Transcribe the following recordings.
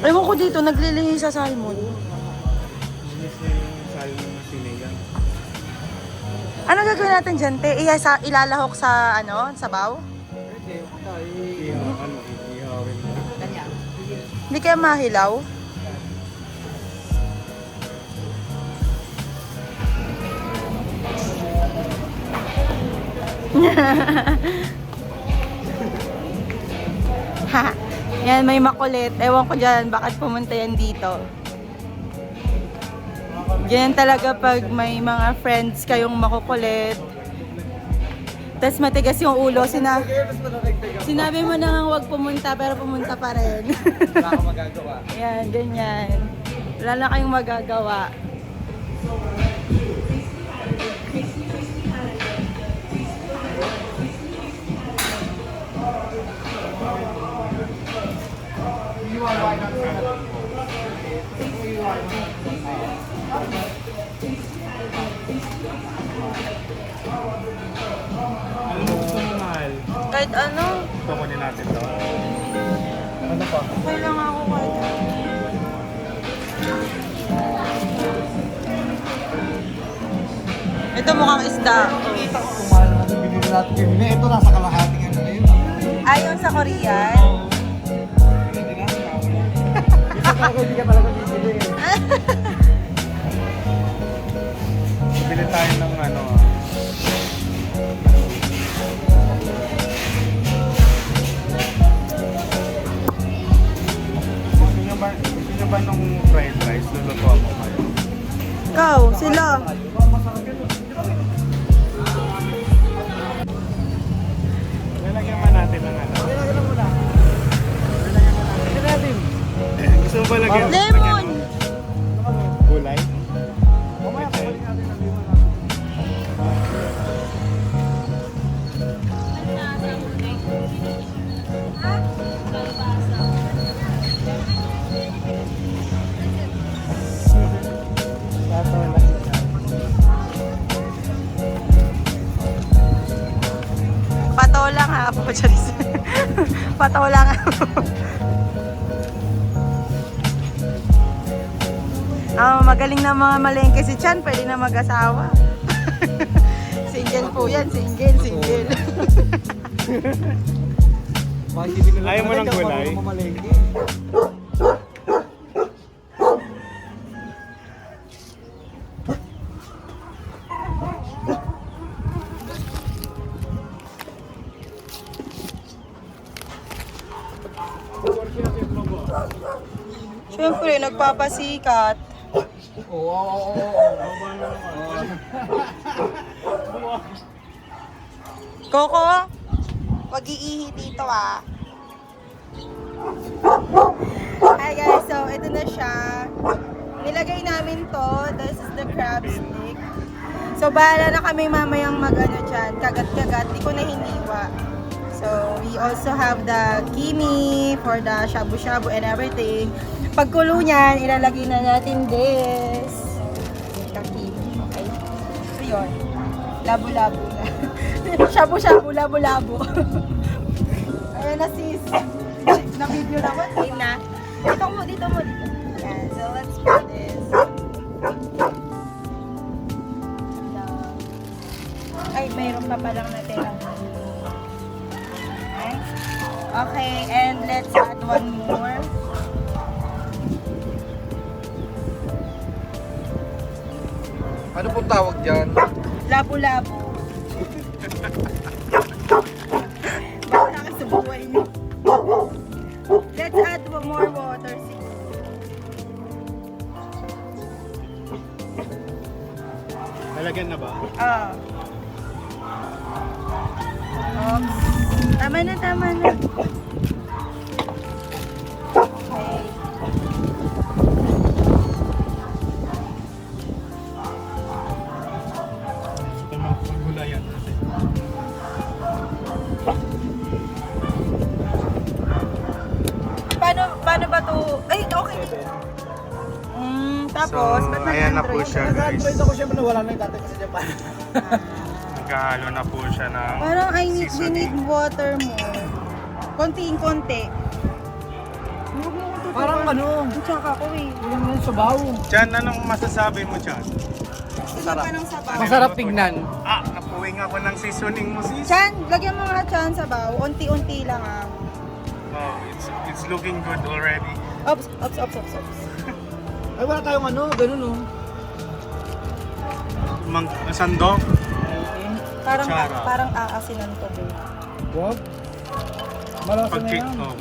Ewan ko dito, naglilihi sa salmon. Ano gagawin natin dyan, te? Iya sa, ilalahok sa, ano, sabaw? Hindi kaya mahilaw? yan, may makulit. Ewan ko dyan, bakit pumunta yan dito. Ganyan talaga pag may mga friends kayong makukulit. Tapos matigas yung ulo. Sina sinabi mo na nga huwag pumunta, pero pumunta pa rin. Wala akong magagawa. Yan, ganyan. Wala na kayong magagawa. Ano mo gusto mo mahal? Kahit ano, Kukunin natin to. Ano pa? okay lang ako kahit ano. Ito mukhang isda. Kita ko kung mahal natin binili natin yun. Ito nasa kalahating ano na yun. Ayon sa Korean. Na. Isa talaga hindi ka talaga bibili eh. Bili tayo ng ano. Gusto nyo ba, gusto nyo ba nung fried rice? Lulutuan mo kayo. Ikaw, sila. Lalagyan mo natin ng ano. Gusto mo ba lagyan? Lemon! limon. Patola nga ako, Charis. Patola nga magaling na mga malengke si Chan, pwede na mag-asawa. single po yan, single, single. Ayaw mo ng gulay? Siyempre, nagpapasikat. Oo, oo, oo. Coco, wag iihi dito ah. Hi guys, so ito na siya. Nilagay namin to. This is the crab stick. So bahala na kami mamayang mag ano dyan, kagat-kagat. Di ko na hiniwa. So we also have the kimi for the shabu-shabu and everything. Pagkulo niyan, ilalagay na natin this. Kakimi. Okay. So yun. Labo-labo na. Shabu-shabu, labo-labo. Ayan na sis. Na-video naman. Game na. Dito mo, dito mo, dito. Ayan. So let's put this. Ay, mayroon pa palang natira. Okay. And let's add one more. Ano pong tawag dyan? Labo-labo. Bawala ka sa buhay niyo. Let's add one more water. Sis. Ah. Oops. Tapos, So, ba't ayan na po siya guys. Nag-Android ako syempre na wala na yung dati sa Japan. Nagkahalo na po siya ng Parang I need, we seasoning. need water. Konting-konti. Mo akong Parang ano, tsaka ko eh. walang yung sabaw. Diyan, anong masasabi mo dyan? Masarap. Masarap tignan. Ah, napuwing ako ng seasoning mo sis. Chan, lagyan mo nga chan sabaw. Unti-unti lang ah. Oh, it's it's looking good already. Ops, ops, ops, ops, ops. Ay wala tayong ano, ganun oh. Mang sandok. Parang, Kutsara. parang aasinan to eh. Wag. Malasa na yan. oh.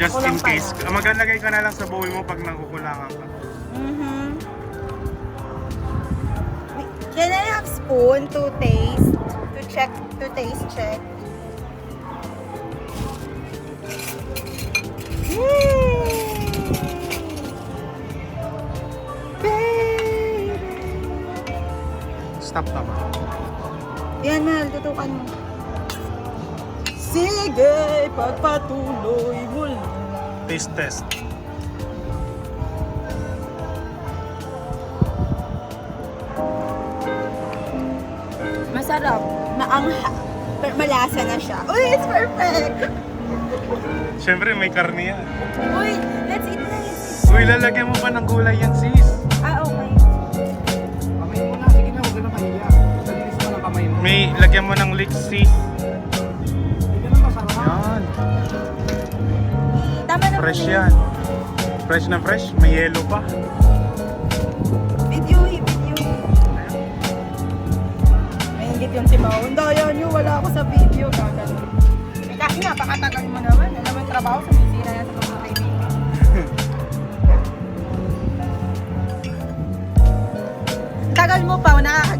Just Ako in case. Ah, Maglalagay ka na lang sa bowl mo pag nakukulangan ka. Mm-hmm. Can I have spoon to taste? To check, to taste check? Baby. Stop naman. Yan, mahal, tutukan mo. Sige, pagpatuloy mo lang. Taste test. Masarap. Maangha. Pero malasa na siya. Uy, it's perfect! Siyempre may karne yan. Uy, let's eat na. Uy, lalagyan mo pa ng gulay yan sis. May lagyan mo ng masarap. Yan. Tama na Fresh yan. Fresh na fresh. May yellow pa. Video, video. May ingit yung si Mau. Hindi, yan yun. Wala ako sa video. Gagano. Eh, kasi nga, pakatagal mo naman. Alam mo yung trabaho sa bisira yan sa mga kaibigan. Tagal mo pa, nakakagigil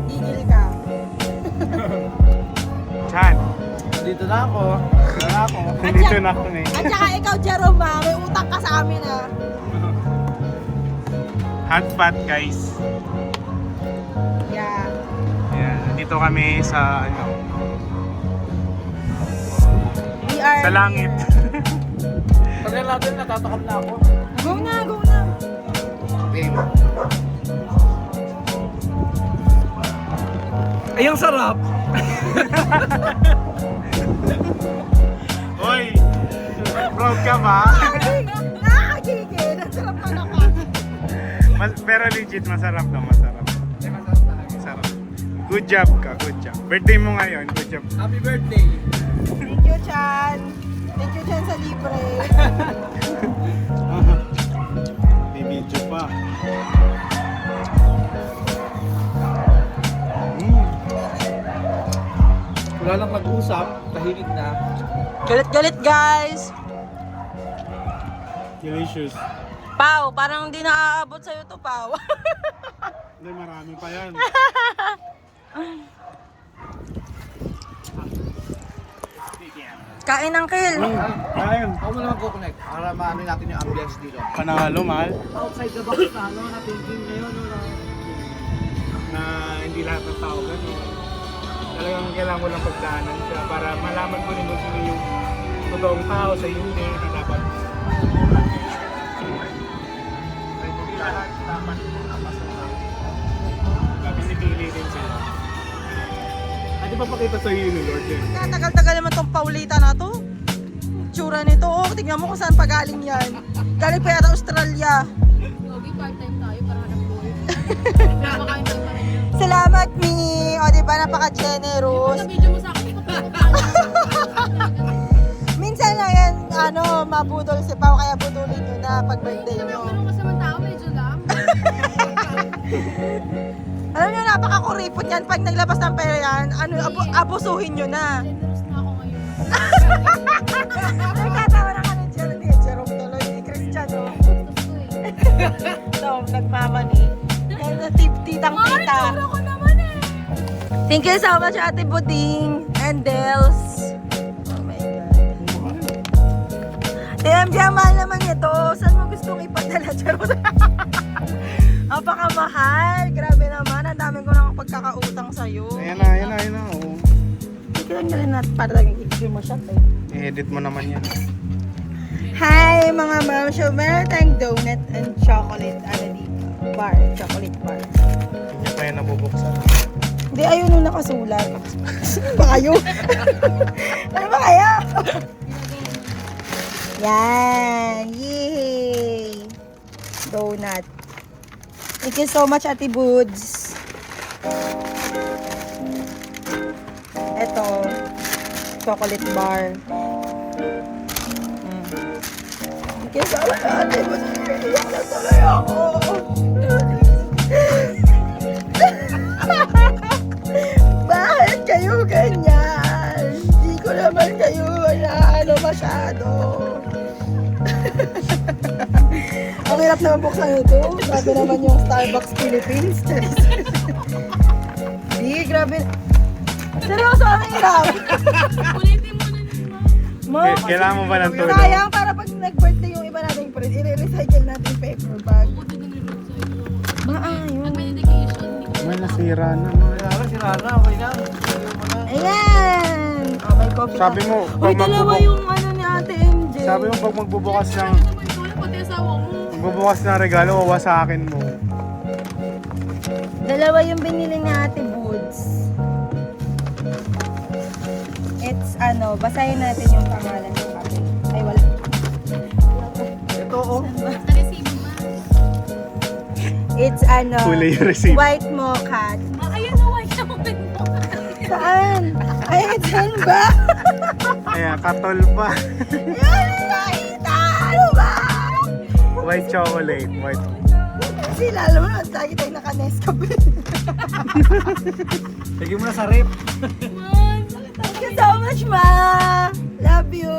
na ako. Dito na ako. Dito na ako eh. At saka ikaw, Jerome, ah, may utang ka sa amin ah. Hot pot guys. Yeah. Yan. Dito kami sa ano, We are sa langit. Pag natin, natatakam na ako. Go na, go na. Game. Ay, ang sarap. Proud ka ba? Nakakagigil. Ang sarap pa naman. Mas- pero legit, masarap daw, masarap. Masarap. Good job ka, good job. Birthday mo ngayon, good job. Happy birthday. Thank you, Chan. Thank you, Chan, sa libre. May video pa. Mm. Wala lang mag-usap, tahimik na. Galit-galit, guys. Delicious. Pau, parang hindi naaabot sa'yo to, Pau. Hindi, marami pa yan. Kain ng kill. Ayun. Ako muna mag-connect para maano natin yung ambience dito. Panalo, mahal. Outside the box na ano, na thinking ngayon. No, na, Na hindi lahat ng tao gano'n. Talagang kailangan mo lang pagdaanan siya para malaman mo rin kung sino yung totoong tao sa hindi na dapat. Lahat dapat makapasok na. Dapat pinipili din sila. Di ba pakita sa iyo ni Lord eh? Tagal-tagal naman tong Paulita na to. Tsura nito. Oh, tingnan mo kung saan pagaling yan. Galing pa yata Australia. Gobi, part-time tayo para hanap buhay. Salamat, Mi. O, di ba? Napaka-generous. Video mo sa akin. Minsan lang yan, ano, mabudol si Pao, kaya budulin nyo na pag birthday nyo. Alam nyo, napaka-kuripot yan. Pag naglabas ng pera yan, ano, abu- abusuhin nyo na. Generous na ako ngayon. Nagkatawa na ka ni Jerome. Ni Jerome tuloy, ni Christian, oh. Ko eh. So, nagmamani. Tip-tip. kitang-kita. Ako naman eh. Thank you so much, Ate Buding and Dels. Oh my God. TMJ, ang mahal naman ito. Saan mo gustong ipadala? Charot. Napakamahal. Grabe naman. Ang dami ko nang pagkakautang sa'yo. Ayan na, ayan na, ayan na. Oh. Kailan ka rin natin para lang i-give mo siya. eh. I-edit mo naman yan. Hi mga ma'am. So, meron tayong donut and chocolate. Ano dito? Bar. Chocolate bar. Hindi pa yan nabubuksan. Hindi, ayun nung nakasulat. ba kayo? ano ba kaya? Yan. Thank you so much, Ate Boods. Ito. Chocolate bar. Mm. Thank you so much, Ate Boods. Iyak na tuloy ako. Bakit kayo ganyan? Hindi ko naman kayo na ano masyado. Hirap naman buksan ito. Grabe naman yung Starbucks Philippines. Di, grabe. Seryoso, ang hirap. Ulitin mo na naman. Mo, K- kailangan mo ba ng tulong? Sayang, para pag nag-birthday yung iba nating friend, i-recycle natin yung paper bag. Maayos. Pag may dedication, hindi May nasira na. Kaya si Rana, okay na. Ayan! Oh, may coffee Sabi mo, Uy, pag dalawa magbubukas, yung ano ni Ate MJ. sabi mo pag magbubukas ng, naman ko lang pati asawa mo. Magbubukas ng regalo, wawa sa akin mo. Dalawa yung binili ni Ate Boots. It's ano, basahin natin yung pangalan ng kape. Ay, wala. Ito, oh. It's ano, Kulay yung receipt. white mocha. Ah, ayun na, white chocolate mo. Saan? Ay, saan ba? Ayan, katol pa. Yan, nakita! Ano ba? White chocolate. White. Sila, alam mo naman, lagi tayo naka-Nescafe. Lagyan mo na sa rip. Thank you so much, Ma! Love you!